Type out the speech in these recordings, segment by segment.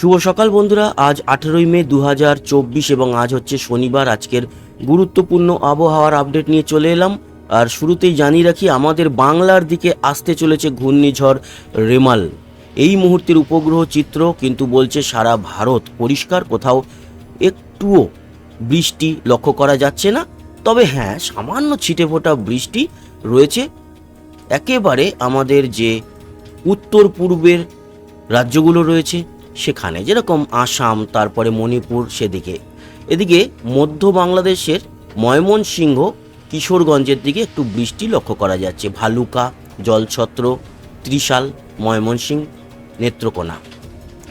শুভ সকাল বন্ধুরা। আজ আঠেরোই মে দু হাজার চব্বিশ এবং আজ হচ্ছে শনিবার। আজকের গুরুত্বপূর্ণ আবহাওয়ার আপডেট নিয়ে চলে এলাম। আর শুরুতেই জানিয়ে রাখি, আমাদের বাংলার দিকে আসতে চলেছে ঘূর্ণিঝড় রেমাল। এই মুহূর্তের উপগ্রহ চিত্র কিন্তু বলছে সারা ভারত পরিষ্কার, কোথাও একটুও বৃষ্টি লক্ষ্য করা যাচ্ছে না। তবে হ্যাঁ সামান্য ছিটেফোঁটা বৃষ্টি রয়েছে। একেবারে আমাদের যে উত্তর পূর্বের রাজ্যগুলো রয়েছে সেখানে যেরকম আসাম, তারপরে মণিপুর সেদিকে। এদিকে মধ্য বাংলাদেশের ময়মনসিংহ, কিশোরগঞ্জের দিকে একটু বৃষ্টি লক্ষ্য করা যাচ্ছে। ভালুকা, জলছত্র, ত্রিশাল, ময়মনসিংহ, নেত্রকোনা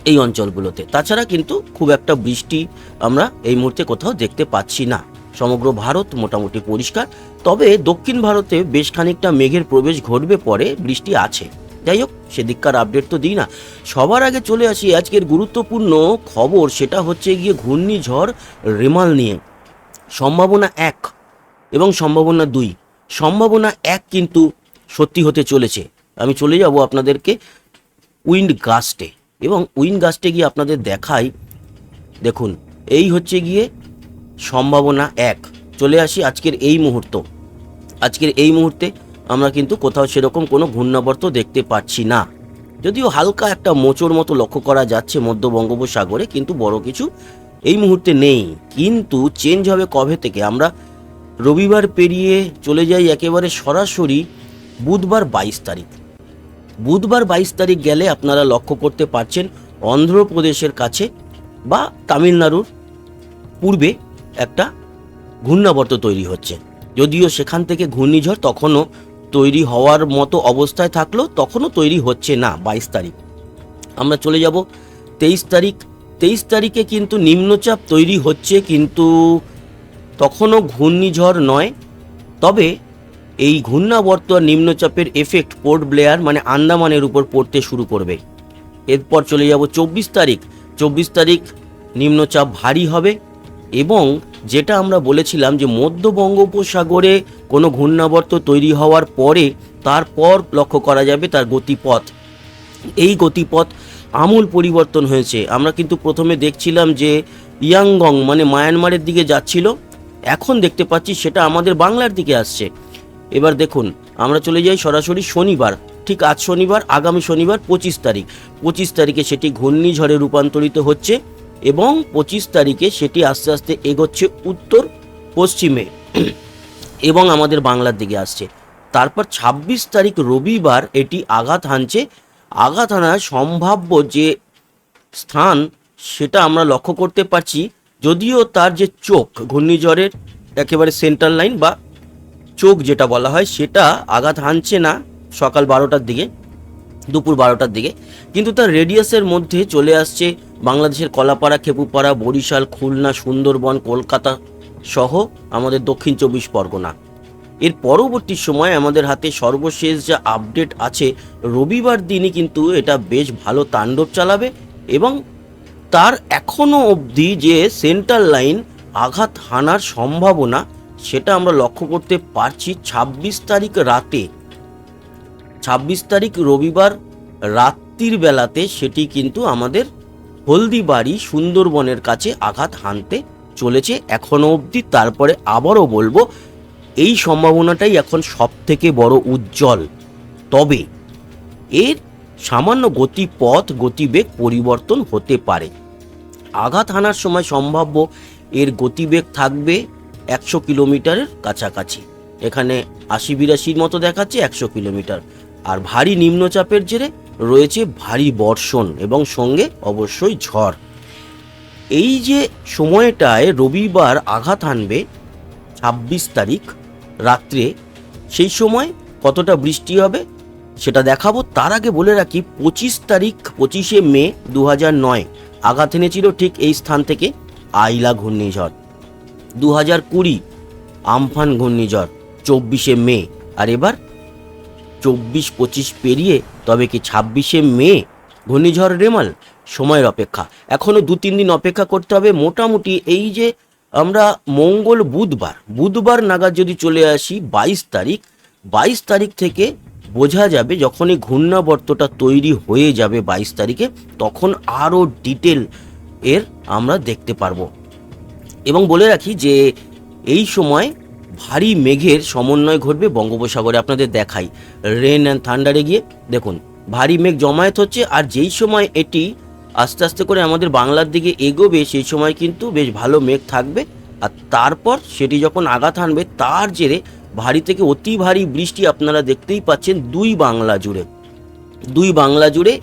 এই অঞ্চলগুলোতে। তাছাড়া কিন্তু খুব একটা বৃষ্টি আমরা এই মুহূর্তে কোথাও দেখতে পাচ্ছি না। সমগ্র ভারত মোটামুটি পরিষ্কার। তবে দক্ষিণ ভারতে বেশ খানিকটা মেঘের প্রবেশ ঘটবে পরে বৃষ্টি আছে। যাই হোক সেদিককার আপডেট তো দিই না। সবার আগে চলে আসি আজকের গুরুত্বপূর্ণ খবর, সেটা হচ্ছে গিয়ে ঘূর্ণিঝড় রেমাল নিয়ে। সম্ভাবনা এক এবং সম্ভাবনা দুই। সম্ভাবনা এক কিন্তু সত্যি হতে চলেছে। আমি চলে যাব আপনাদেরকে উইন্ড গাস্টে এবং উইন্ড গাস্টে গিয়ে আপনাদের দেখাই। দেখুন, এই হচ্ছে গিয়ে সম্ভাবনা এক। চলে আসি আজকের এই মুহূর্ত। আজকের এই মুহূর্তে আমরা কিন্তু কোথাও সেরকম কোনো ঘূর্ণাবর্ত দেখতে পাচ্ছি না। যদিও হালকা একটা মোচড় মতো লক্ষ্য করা যাচ্ছে মধ্য বঙ্গোপসাগরে, কিন্তু বড় কিছু এই মুহূর্তে নেই। কিন্তু চেঞ্জ হবে কবে থেকে? আমরা রবিবার পেরিয়ে চলে যাই একেবারে সরাসরি বুধবার বাইশ তারিখ। বুধবার বাইশ তারিখ গেলে আপনারা লক্ষ্য করতে পারছেন অন্ধ্রপ্রদেশের কাছে বা তামিলনাড়ুর পূর্বে একটা ঘূর্ণাবর্ত তৈরি হচ্ছে। যদিও সেখান থেকে ঘূর্ণিঝড় তখনও তৈরি হওয়ার মতো অবস্থায় থাকলেও তখনও তৈরি হচ্ছে না বাইশ তারিখ। আমরা চলে যাব তেইশ তারিখ। তেইশ তারিখে কিন্তু নিম্নচাপ তৈরি হচ্ছে কিন্তু তখনও ঘূর্ণিঝড় নয়। তবে এই ঘূর্ণাবর্ত নিম্নচাপের এফেক্ট পোর্ট ব্লেয়ার মানে আন্দামানের উপর পড়তে শুরু করবে। এরপর চলে যাব চব্বিশ তারিখ। চব্বিশ তারিখ নিম্নচাপ ভারী হবে এবং যেটা আমরা বলেছিলাম যে মধ্য বঙ্গোপসাগরে কোনো ঘূর্ণাবর্ত তৈরি হওয়ার পরে তারপর লক্ষ্য করা যাবে তার গতিপথ। এই গতিপথ আমূল পরিবর্তন হয়েছে। আমরা কিন্তু প্রথমে দেখছিলাম যে ইয়াংগং মানে মায়ানমারের দিকে যাচ্ছিল। এখন দেখতে পাচ্ছি সেটা আমাদের বাংলার দিকে আসছে। এবার দেখুন, আমরা চলে যাই সরাসরি শনিবার। ঠিক আজ শনিবার, আগামী শনিবার পঁচিশ তারিখ। পঁচিশ তারিখে সেটি ঘূর্ণিঝড়ে রূপান্তরিত হচ্ছে। এবং পঁচিশ তারিখে সেটি আস্তে আস্তে এগোচ্ছে উত্তর পশ্চিমে এবং আমাদের বাংলার দিকে আসছে। তারপর ২৬ তারিখ রবিবার এটি আঘাত হানছে। আঘাত হানার সম্ভাব্য যে স্থান সেটা আমরা লক্ষ্য করতে পারছি। যদিও তার যে চোখ, ঘূর্ণিঝড়ের একেবারে সেন্টার লাইন বা চোখ যেটা বলা হয়, সেটা আঘাত হানছে না সকাল বারোটার দিকে। দুপুর বারোটার দিকে। কিন্তু তার রেডিয়াসের মধ্যে চলে আসছে বাংলাদেশের কলাপাড়া, খেপুপাড়া, বরিশাল, খুলনা, সুন্দরবন, কলকাতা সহ আমাদের দক্ষিণ চব্বিশ পরগনা। এর পরবর্তী সময় আমাদের হাতে সর্বশেষ যা আপডেট আছে, রবিবার দিনই কিন্তু এটা বেশ ভালো তাণ্ডব চালাবে এবং তার এখনও অবধি যে সেন্টার লাইন আঘাত হানার সম্ভাবনা, সেটা আমরা লক্ষ্য করতে পারছি ছাব্বিশ তারিখ রাতে। ছাব্বিশ তারিখ রবিবার রাত্রির বেলাতে সেটি কিন্তু আমাদের হলদিবাড়ি সুন্দরবনের কাছে আঘাত হানতে চলেছে এখনও অবধি। তারপরে আবারও বলব, এই সম্ভাবনাটাই এখন সব থেকে বড় উজ্জ্বল। তবে এর সামান্য গতিপথ, গতিবেগ পরিবর্তন হতে পারে। আঘাত হানার সময় সম্ভাব্য এর গতিবেগ থাকবে একশো কিলোমিটারের কাছাকাছি। এখানে আশি বিরাশির মতো দেখাচ্ছে, একশো কিলোমিটার। আর ভারী নিম্নচাপের জেরে রয়েছে ভারী বর্ষণ এবং সঙ্গে অবশ্যই ঝড়। এই যে সময়টায় রবিবার আঘাত হানবে ছাব্বিশ তারিখ রাত্রে, সেই সময় কতটা বৃষ্টি হবে সেটা দেখাবো। তার আগে বলে রাখি, পঁচিশ তারিখ, পঁচিশে মে দু হাজার নয়, আঘাত এনেছিল ঠিক এই স্থান থেকে আইলা ঘূর্ণিঝড়। দু হাজার কুড়ি, আমফান ঘূর্ণিঝড়, চব্বিশে মে। আর এবার চব্বিশ পঁচিশ পেরিয়ে, তবে কি ছাব্বিশে মে? ঘূর্ণিঝড় রেমাল? সময়ের অপেক্ষা। এখনও দু তিন দিন অপেক্ষা করতে হবে। মোটামুটি এই যে আমরা মঙ্গল বুধবার বুধবার নাগাদ যদি চলে আসি বাইশ তারিখ বাইশ তারিখ থেকে বোঝা যাবে যখন এই ঘূর্ণাবর্তটা তৈরি হয়ে যাবে বাইশ তারিখে, তখন আরও ডিটেল এর আমরা দেখতে পারব। এবং বলে রাখি যে এই সময় ভারী মেঘের সমন্বয় ঘটবে বঙ্গোপসাগরে। আপনাদের দেখাই। রেন অ্যান্ড থান্ডারে গিয়ে দেখুন, ভারী মেঘ জমায়েত হচ্ছে আর যেই সময় এটি আস্তে আস্তে করে আমাদের বাংলার দিকে এগোবে, সেই সময় কিন্তু বেশ ভালো মেঘ থাকবে। আর তারপর সেটি যখন আঘাত হানবে, তার জেরে ভারী থেকে অতি ভারী বৃষ্টি আপনারা দেখতেই পাচ্ছেন দুই বাংলা জুড়ে। দুই বাংলা জুড়ে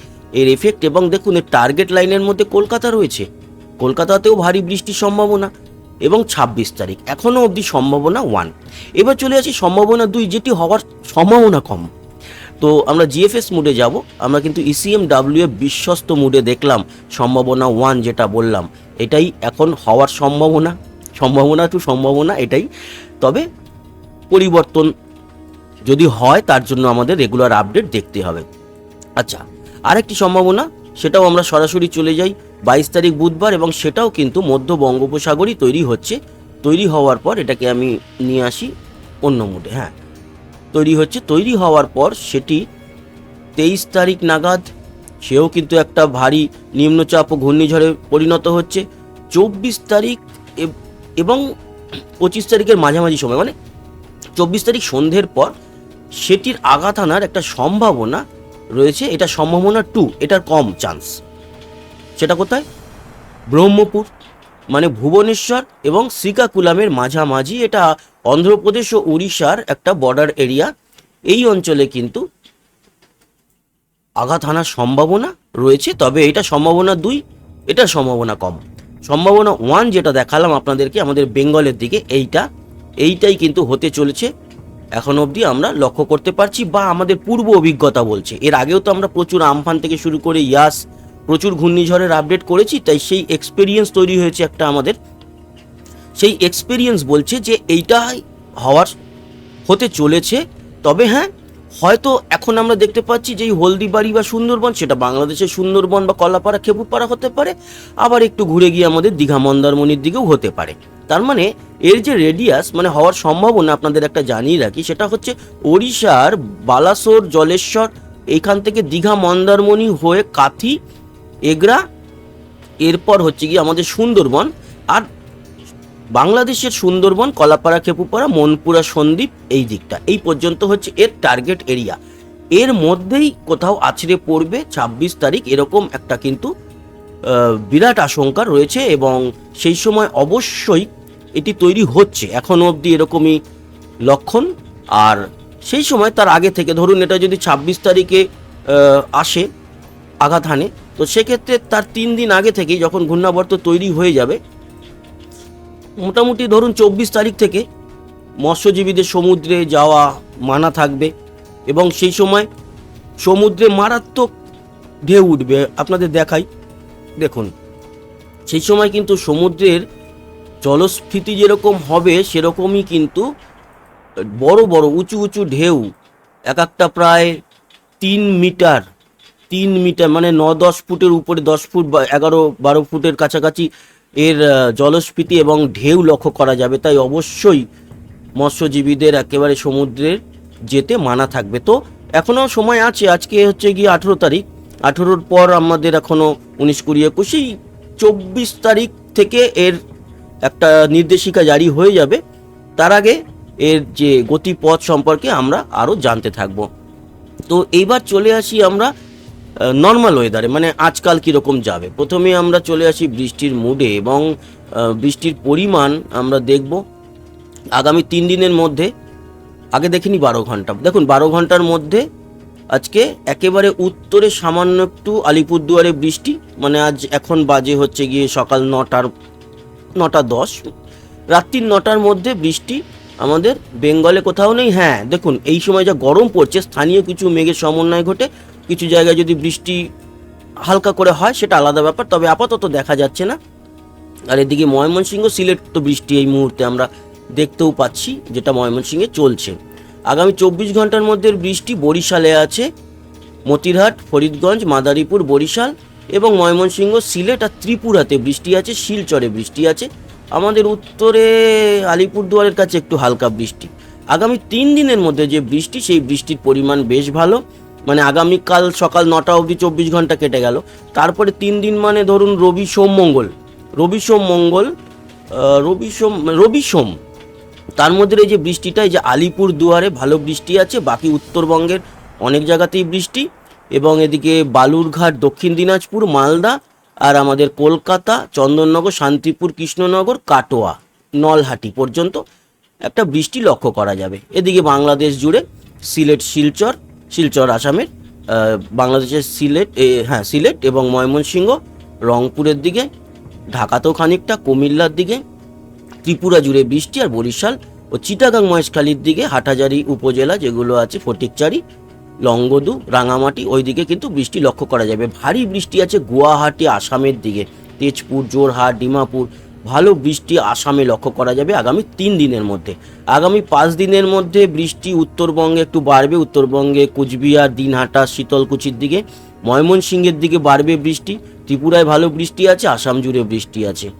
এর এফেক্ট এবং দেখুন, এর টার্গেট লাইনের মধ্যে কলকাতা রয়েছে। কলকাতাতেও ভারী বৃষ্টির সম্ভাবনা। এবং ছাব্বিশ তারিখ। এখনও অবধি সম্ভাবনা ওয়ান এবার চলে আসি সম্ভাবনা দুই, যেটি হওয়ার সম্ভাবনা কম। তো আমরা জিএফএস মুডে যাব। আমরা কিন্তু E ইসিএম ডাব্লিউ এ বিশ্বস্ত মুডে দেখলাম সম্ভাবনা ওয়ান যেটা বললাম। এটাই এখন হওয়ার সম্ভাবনা। সম্ভাবনা টু সম্ভাবনা এটাই। তবে পরিবর্তন যদি হয়, তার জন্য আমাদের রেগুলার আপডেট দেখতে হবে। আচ্ছা আরেকটি সম্ভাবনা সেটাও আমরা সরাসরি চলে যাই বাইশ তারিখ বুধবার এবং সেটাও কিন্তু মধ্য বঙ্গোপসাগরই তৈরি হচ্ছে। তৈরি হওয়ার পর এটাকে আমি নিয়ে আসি অন্য মুডে হ্যাঁ। তৈরি হচ্ছে, তৈরি হওয়ার পর সেটি তেইশ তারিখ নাগাদ, সেও কিন্তু একটা ভারী নিম্নচাপ ও ঘূর্ণিঝড়ে পরিণত হচ্ছে। চব্বিশ তারিখ এবং পঁচিশ তারিখের মাঝামাঝি সময় মানে চব্বিশ তারিখ সন্ধ্যের পর সেটির আঘাত আনার একটা সম্ভাবনা রয়েছে, এটা সম্ভাবনা টু এটার কম চান্স সেটা কোথায়? ব্রহ্মপুর মানে ভুবনেশ্বর এবং শ্রীকাকুলামের মাঝামাঝি, এটা অন্ধ্রপ্রদেশ ও উড়িষ্যার একটা বর্ডার এরিয়া এই অঞ্চলে কিন্তু আঘাত হানার সম্ভাবনা রয়েছে, তবে এটা সম্ভাবনা দুই, এটা সম্ভাবনা কম। সম্ভাবনা ওয়ান যেটা দেখালাম আপনাদেরকে, আমাদের বেঙ্গলের দিকে, এইটা, এইটাই কিন্তু হতে চলেছে। এখন অবধি আমরা লক্ষ্য করতে পারছি বা আমাদের পূর্ব অভিজ্ঞতা বলছে। এর আগেও তো আমরা প্রচুর আমফান থেকে শুরু করে ইয়াস, প্রচুর ঘূর্ণিঝড়ের আপডেট করেছি, তাই সেই এক্সপেরিয়েন্স তৈরি হয়েছে একটা আমাদের। সেই এক্সপেরিয়েন্স বলছে যে এইটাই হওয়ার, হতে চলেছে। তবে হ্যাঁ হয়তো এখন আমরা দেখতে পাচ্ছি যে হলদিবাড়ি বা সুন্দরবন, সেটা বাংলাদেশের সুন্দরবন বা কলাপাড়া খেপুপাড়া হতে পারে, আবার একটু ঘুরে গিয়ে আমাদের দীঘা, মন্দারমণির দিকেও হতে পারে। তার মানে এর যে রেডিয়াস মানে হওয়ার সম্ভাবনা আপনাদের একটা জানিয়ে রাখি, সেটা হচ্ছে ওড়িশার বালাসোর জলেশ্বর এইখান থেকে দীঘা মন্দারমণি হয়ে কাথি, এগরা, এরপর হচ্ছে গিয়ে আমাদের সুন্দরবন আর বাংলাদেশের সুন্দরবন, কলাপাড়া, খেপুপাড়া, মনপুরা, সন্দ্বীপ, এই দিকটা। এই পর্যন্ত হচ্ছে এর টার্গেট এরিয়া এর মধ্যেই কোথাও আছড়ে পড়বে ছাব্বিশ তারিখ, এরকম একটা কিন্তু বিরাট আশঙ্কা রয়েছে এবং সেই সময় অবশ্যই এটি তৈরি হচ্ছে এখনও অবধি এরকমই লক্ষণ। আর সেই সময় তার আগে থেকে ধরুন এটা যদি ছাব্বিশ তারিখে আসে আঘাত হানে, তো সেক্ষেত্রে তার তিন দিন আগে থেকেই যখন ঘূর্ণাবর্ত তৈরি হয়ে যাবে, মোটামুটি ধরুন চব্বিশ তারিখ থেকে মৎস্যজীবীদের সমুদ্রে যাওয়া মানা থাকবে এবং সেই সময় সমুদ্রে মারাত্মক ঢেউ উঠবে। আপনাদের দেখাই, দেখুন, সেই সময় কিন্তু সমুদ্রের জলস্ফীতি যেরকম হবে, সেরকমই কিন্তু বড় বড়, উঁচু উঁচু ঢেউ, এক একটা প্রায় তিন মিটার তিন মিটার মানে ন, দশ ফুটের উপরে, দশ ফুট বা এগারো, বারো ফুটের কাছাকাছি এর জলস্ফীতি এবং ঢেউ লক্ষ্য করা যাবে। তাই অবশ্যই মৎস্যজীবীদের একেবারে সমুদ্রের যেতে মানা থাকবে। তো এখনও সময় আছে, আজকে হচ্ছে গিয়ে আঠেরো তারিখ। আঠেরোর পর আমাদের এখনও উনিশ, কুড়ি একুশেই চব্বিশ তারিখ থেকে এর একটা নির্দেশিকা জারি হয়ে যাবে, তার আগে এর যে গতিপথ সম্পর্কে আমরা আরও জানতে থাকব। তো এইবার চলে আসি আমরা নর্মাল ওয়েদারে মানে আজকাল কীরকম যাবে? প্রথমে আমরা চলে আসি বৃষ্টির মুডে এবং বৃষ্টির পরিমাণ আমরা দেখব আগামী তিন দিনের মধ্যে। আগে দেখিনি বারো ঘণ্টা। দেখুন, বারো ঘণ্টার মধ্যে আজকে একেবারে উত্তরে সামান্য একটু আলিপুরদুয়ারে বৃষ্টি মানে আজ এখন বাজে হচ্ছে গিয়ে সকাল নটার নটা দশ। রাত্রির নটার মধ্যে বৃষ্টি আমাদের বেঙ্গলে কোথাও নেই। হ্যাঁ দেখুন, এই সময় যা গরম পড়ছে, স্থানীয় কিছু মেঘের সমন্বয় ঘটে, কিছু জায়গায় যদি বৃষ্টি হালকা করে হয়, সেটা আলাদা ব্যাপার, তবে আপাতত দেখা যাচ্ছে না। আর এদিকে ময়মনসিংহ, সিলেট তো বৃষ্টি এই মুহূর্তে আমরা দেখতেও পাচ্ছি, যেটা ময়মনসিংহে চলছে। আগামী চব্বিশ ঘণ্টার মধ্যে বৃষ্টি বরিশালে আছে, মতিরহাট, ফরিদগঞ্জ, মাদারীপুর, বরিশাল এবং ময়মনসিংহ, সিলেট আর ত্রিপুরাতে বৃষ্টি আছে, শিলচরে বৃষ্টি আছে। আমাদের উত্তরে আলিপুরদুয়ারের কাছে একটু হালকা বৃষ্টি। আগামী তিন দিনের মধ্যে যে বৃষ্টি, সেই বৃষ্টির পরিমাণ বেশ ভালো। মানে আগামীকাল সকাল নটা অবধি চব্বিশ ঘণ্টা কেটে গেল। তারপরে তিন দিন মানে ধরুন রবি, সোম, মঙ্গল। রবি, সোম, মঙ্গল রবি, সোম রবি, সোম। তার মধ্যে এই যে বৃষ্টিটা, এই যে আলিপুর দুয়ারে ভালো বৃষ্টি আছে, বাকি উত্তরবঙ্গের অনেক জায়গাতেই বৃষ্টি। এবং এদিকে বালুরঘাট, দক্ষিণ দিনাজপুর, মালদা আর আমাদের কলকাতা, চন্দননগর, শান্তিপুর, কৃষ্ণনগর, কাটোয়া, নলহাটি পর্যন্ত একটা বৃষ্টি লক্ষ্য করা যাবে। এদিকে বাংলাদেশ জুড়ে সিলেট, শিলচর শিলচর, আসামের বাংলাদেশের সিলেট হ্যাঁ সিলেট এবং ময়মনসিংহ, রংপুরের দিকে, ঢাকাতেও খানিকটা, কুমিল্লার দিকে, ত্রিপুরা জুড়ে বৃষ্টি আর বরিশাল ও চিটাগাং মহেশখালীর দিকে, হাটাজারি উপজেলা যেগুলো আছে ফটিকচারি লংগদু রাঙামাটি ওই দিকে কিন্তু বৃষ্টি লক্ষ্য করা যাবে। ভারী বৃষ্টি আছে গুয়াহাটি, আসামের দিকে। তেজপুর জোরহাট ডিমাপুর, ভালো বৃষ্টি আসামে লক্ষ্য করা যাবে আগামী তিন দিনের মধ্যে। আগামী পাঁচ দিনের মধ্যে বৃষ্টি উত্তরবঙ্গে একটু বাড়বে। উত্তরবঙ্গে কুচবিহার, দিনহাটা, শীতলকুচির দিকে, ময়মনসিংহের দিকে বাড়বে বৃষ্টি। ত্রিপুরায় ভালো বৃষ্টি আছে, আসাম জুড়ে বৃষ্টি আছে।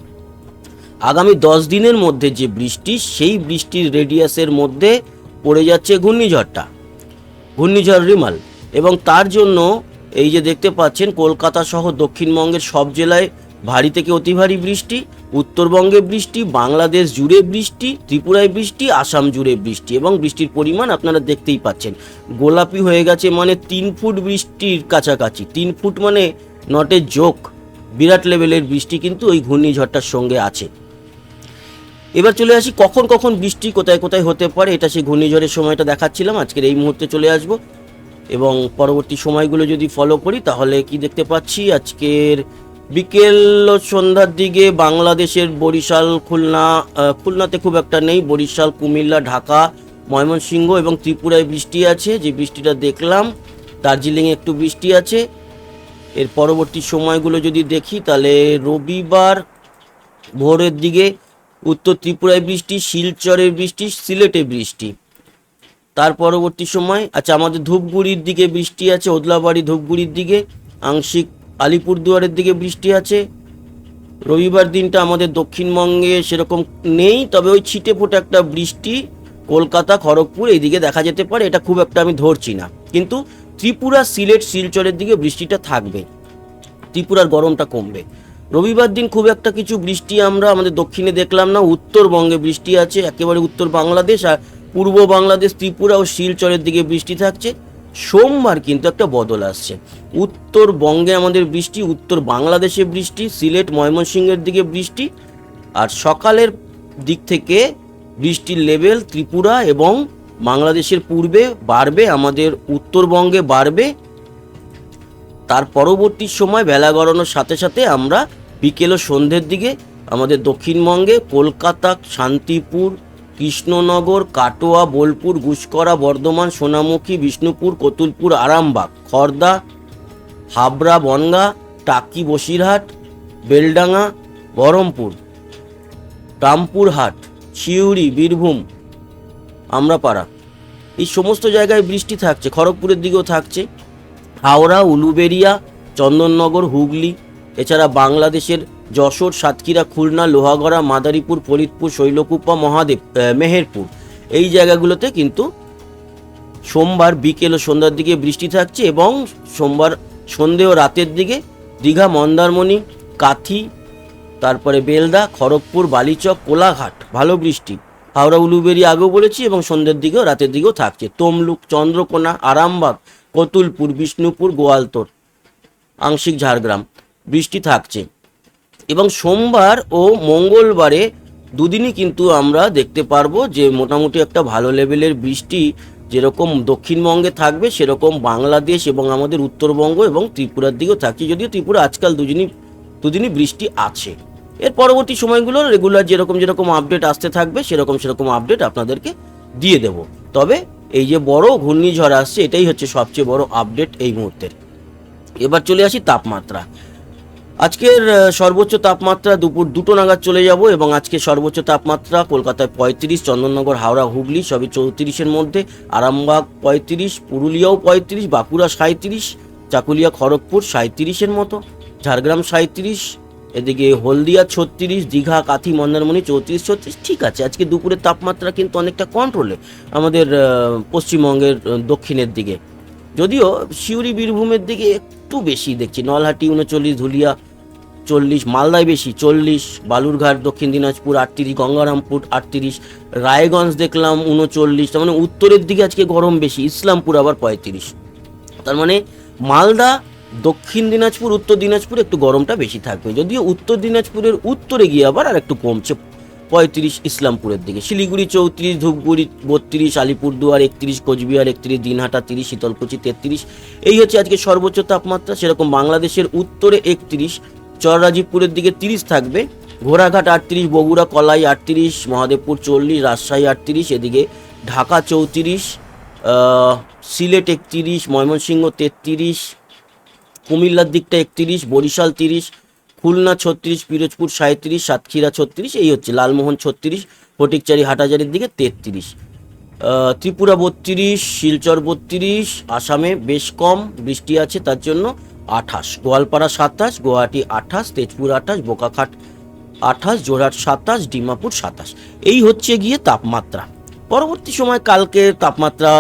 আগামী দশ দিনের মধ্যে যে বৃষ্টি, সেই বৃষ্টির রেডিয়াসের মধ্যে পড়ে যাচ্ছে ঘূর্ণিঝড়টা। ঘূর্ণিঝড় রিমাল এবং তার জন্য এই যে দেখতে পাচ্ছেন, কলকাতা সহ দক্ষিণবঙ্গের সব জেলায় ভারী থেকে অতি ভারী বৃষ্টি, উত্তরবঙ্গে বৃষ্টি, বাংলাদেশ জুড়ে বৃষ্টি, ত্রিপুরায় বৃষ্টি, আসাম জুড়ে বৃষ্টি এবং বৃষ্টির পরিমাণ আপনারা দেখতেই পাচ্ছেন। গোলাপি হয়ে গেছে মানে তিন ফুট বৃষ্টির কাছাকাছি। তিন ফুট মানে নটে জোক বিরাট লেভেলের বৃষ্টি কিন্তু ওই ঘূর্ণিঝড়টার সঙ্গে আছে। এবার চলে আসি কখন কখন বৃষ্টি কোথায় কোথায় হতে পারে, এটা সেই ঘূর্ণিঝড়ের সময়টা দেখাচ্ছিলাম, আজকের এই মুহূর্তে চলে আসব। এবং পরবর্তী সময়গুলো যদি ফলো করি, তাহলে কি দেখতে পাচ্ছি, আজকের বিকেল সন্ধ্যার দিকে বাংলাদেশের বরিশাল, খুলনা খুলনাতে খুব একটা নেই, বরিশাল, কুমিল্লা, ঢাকা, ময়মনসিংহ এবং ত্রিপুরায় বৃষ্টি আছে, যে বৃষ্টিটা দেখলাম, দার্জিলিংয়ে একটু বৃষ্টি আছে। এর পরবর্তী সময়গুলো যদি দেখি, তাহলে রবিবার ভোরের দিকে উত্তর ত্রিপুরায় বৃষ্টি শিলচরের বৃষ্টি, সিলেটে বৃষ্টি। তার পরবর্তী সময় আচ্ছা আমাদের ধূপগুড়ির দিকে বৃষ্টি আছে, ওদলাবাড়ি ধূপগুড়ির দিকে, আংশিক আলিপুরদুয়ারের দিকে বৃষ্টি আছে। রবিবার দিনটা আমাদের দক্ষিণবঙ্গে সেরকম নেই, তবে ওই ছিটে ফোটে একটা বৃষ্টি কলকাতা, খড়গপুর এইদিকে দেখা যেতে পারে, এটা খুব একটা আমি ধরছি না। কিন্তু ত্রিপুরা, সিলেট, শিলচরের দিকে বৃষ্টিটা থাকবে। ত্রিপুরার গরমটা কমবে। রবিবার দিন খুব একটা কিছু বৃষ্টি আমরা আমাদের দক্ষিণে দেখলাম না, উত্তরবঙ্গে বৃষ্টি আছে, একেবারে উত্তর বাংলাদেশ আর পূর্ব বাংলাদেশ, ত্রিপুরা ও শিলচরের দিকে বৃষ্টি থাকছে। সোমবার কিন্তু একটা বদল আসছে। উত্তরবঙ্গে আমাদের বৃষ্টি, উত্তর বাংলাদেশে বৃষ্টি, সিলেট, ময়মনসিংহের দিকে বৃষ্টি আর সকালের দিক থেকে বৃষ্টির লেভেল ত্রিপুরা এবং বাংলাদেশের পূর্বে বাড়বে, আমাদের উত্তরবঙ্গে বাড়বে। তার পরবর্তী সময় বেলা গড়ানোর সাথে সাথে আমরা বিকেল ও সন্ধ্যের দিকে আমাদের দক্ষিণবঙ্গে কলকাতা, শান্তিপুর, কৃষ্ণনগর, কাটোয়া, বোলপুর, গুসকরা, বর্ধমান, সোনামুখী, বিষ্ণুপুর, কতুলপুর, আরামবাগ, খর্দা, হাবড়া, বনগা, টাকি, বসিরহাট, বেলডাঙ্গা, বহরমপুর, রামপুরহাট, সিউড়ি, বীরভূম, আমরাপাড়া। এই সমস্ত জায়গায় বৃষ্টি থাকছে, খড়গপুরের দিকেও থাকছে। হাওড়া, উলুবেরিয়া, চন্দননগর, হুগলি, এছাড়া বাংলাদেশের যশোর, সাতক্ষীরা, খুলনা, লোহাগড়া, মাদারীপুর, ফরিদপুর, শৈলকুপা, মহাদেব মেহেরপুর। এই জায়গাগুলোতে কিন্তু সোমবার বিকেল ও সন্ধ্যার দিকে বৃষ্টি থাকছে এবং সোমবার সন্ধে ও রাতের দিকে দীঘা, মন্দারমণি, কাথি, তারপরে বেলদা, খড়গপুর, বালিচক, কোলাঘাট, ভালো বৃষ্টি। হাওড়া উলুবেরি আগেও বলেছি এবং সন্ধ্যের দিকেও রাতের দিকেও থাকছে। তমলুক, চন্দ্রকোনা, আরামবাগ কতুলপুর, বিষ্ণুপুর, গোয়ালতোর, আংশিক ঝাড়গ্রাম। বৃষ্টি থাকছে। এবং সোমবার ও মঙ্গলবারে দুদিনই কিন্তু আমরা দেখতে পারব যে মোটামুটি একটা ভালো লেভেলের বৃষ্টি যেরকম দক্ষিণবঙ্গে থাকবে, সেরকম বাংলাদেশ এবং আমাদের উত্তরবঙ্গ এবং ত্রিপুরার দিকেও থাকছে। যদিও ত্রিপুরা আজকাল দুদিনই দুদিনই বৃষ্টি আছে। এর পরবর্তী সময়গুলো রেগুলার যেরকম যেরকম আপডেট আসতে থাকবে, সেরকম সেরকম আপডেট আপনাদেরকে দিয়ে দেব। তবে এই যে বড় ঘূর্ণিঝড় আসছে, এটাই হচ্ছে সবচেয়ে বড় আপডেট এই মুহূর্তের। এবার চলে আসি তাপমাত্রা। আজকের সর্বোচ্চ তাপমাত্রা দুপুর দুটো নাগাদ চলে যাব এবং আজকে সর্বোচ্চ তাপমাত্রা কলকাতায় পঁয়ত্রিশ, চন্দননগর, হাওড়া, হুগলি সবই চৌত্রিশের মধ্যে, আরামবাগ পঁয়ত্রিশ, পুরুলিয়াও পঁয়ত্রিশ, বাঁকুড়া সাঁত্রিশ চাকুলিয়া খড়গপুর সাঁত্রিশের মতো, ঝাড়গ্রাম সাঁত্রিশ এদিকে হলদিয়া ছত্রিশ, দীঘা, কাথি, মন্দারমণি চৌত্রিশ, ছত্রিশ, ঠিক আছে। আজকে দুপুরের তাপমাত্রা কিন্তু অনেকটা কন্ট্রোলে আমাদের পশ্চিমবঙ্গের দক্ষিণের দিকে। যদিও সিউড়ি, বীরভূমের দিকে একটু বেশি দেখছি। নলহাটি উনচল্লিশ, ধুলিয়া চল্লিশ, মালদায় বেশি চল্লিশ, বালুরঘাট, দক্ষিণ দিনাজপুর আটত্রিশ, গঙ্গারামপুর আটত্রিশ, রায়গঞ্জ দেখলাম উনচল্লিশ, তার মানে উত্তরের দিকে আজকে গরম বেশি, ইসলামপুর আবার পঁয়ত্রিশ। তার মানে মালদা দক্ষিণ দিনাজপুর, উত্তর দিনাজপুর একটু গরমটা বেশি থাকবে। যদিও উত্তর দিনাজপুরের উত্তরে গিয়ে আবার আর একটু কমছে পঁয়ত্রিশ ইসলামপুরের দিকে। শিলিগুড়ি চৌত্রিশ, ধূপগুড়ি বত্রিশ, আলিপুরদুয়ার একত্রিশ, কোচবিহার একত্রিশ, দিনহাটা তিরিশ, শীতলকুচি তেত্রিশ। এই হচ্ছে আজকে সর্বোচ্চ তাপমাত্রা। সেরকম বাংলাদেশের উত্তরে একত্রিশ, চররাজীবপুরের দিকে তিরিশ থাকবে। ঘোড়াঘাট আটত্রিশ, বগুড়া কলাই আটত্রিশ, মহাদেবপুর চল্লিশ, রাজশাহী আটত্রিশ, এদিকে ঢাকা চৌত্রিশ সিলেট একত্রিশ, ময়মনসিংহ তেত্রিশ কুমিল্লার দিকটা একত্রিশ, বরিশাল তিরিশ, খুলনা ছত্রিশ, পিরোজপুর সাঁত্রিশ সাতক্ষীরা ছত্রিশ, এই হচ্ছে লালমোহন ছত্রিশ, ফটিকচারি হাটাজারির দিকে তেত্রিশ। ত্রিপুরা বত্রিশ, শিলচর বত্রিশ, আসামে বেশ কম বৃষ্টি আছে, তার জন্য আঠাশ। গোয়ালপাড়া সাতাশ, গুয়াহাটি আঠাশ, তেজপুর আঠাশ, বোকাখাট আঠাশ, জোরহাট সাতাশ, ডিমাপুর সাতাশ। এই হচ্ছে গিয়ে তাপমাত্রা। পরবর্তী সময় কালকে তাপমাত্রা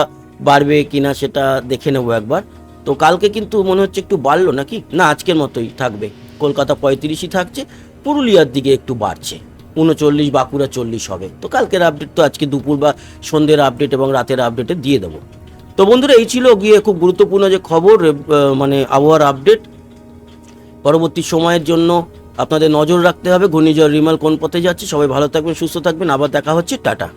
বাড়বে কিনা সেটা দেখে নেব একবার। তো কালকে কিন্তু মনে হচ্ছে একটু বাড়লো নাকি? না, আজকের মতোই থাকবে। কলকাতা পঁয়ত্রিশই থাকছে, পুরুলিয়ার দিকে একটু বাড়ছে। উনচল্লিশ, বাঁকুড়া চল্লিশ হবে। তো কালকের আপডেট তো আজকে দুপুর বা সন্ধ্যের আপডেট এবং রাতের আপডেটে দিয়ে দেবো। তো বন্ধুরা, এই ছিল গিয়ে খুব গুরুত্বপূর্ণ যে খবর মানে আবহাওয়ার আপডেট পরবর্তী সময়ের জন্য আপনাদের নজর রাখতে হবে। ঘূর্ণিঝড় রিমাল কোন পথে যাচ্ছে, সবাই ভালো থাকবেন, সুস্থ থাকবেন। আবার দেখা হচ্ছে। টাটা।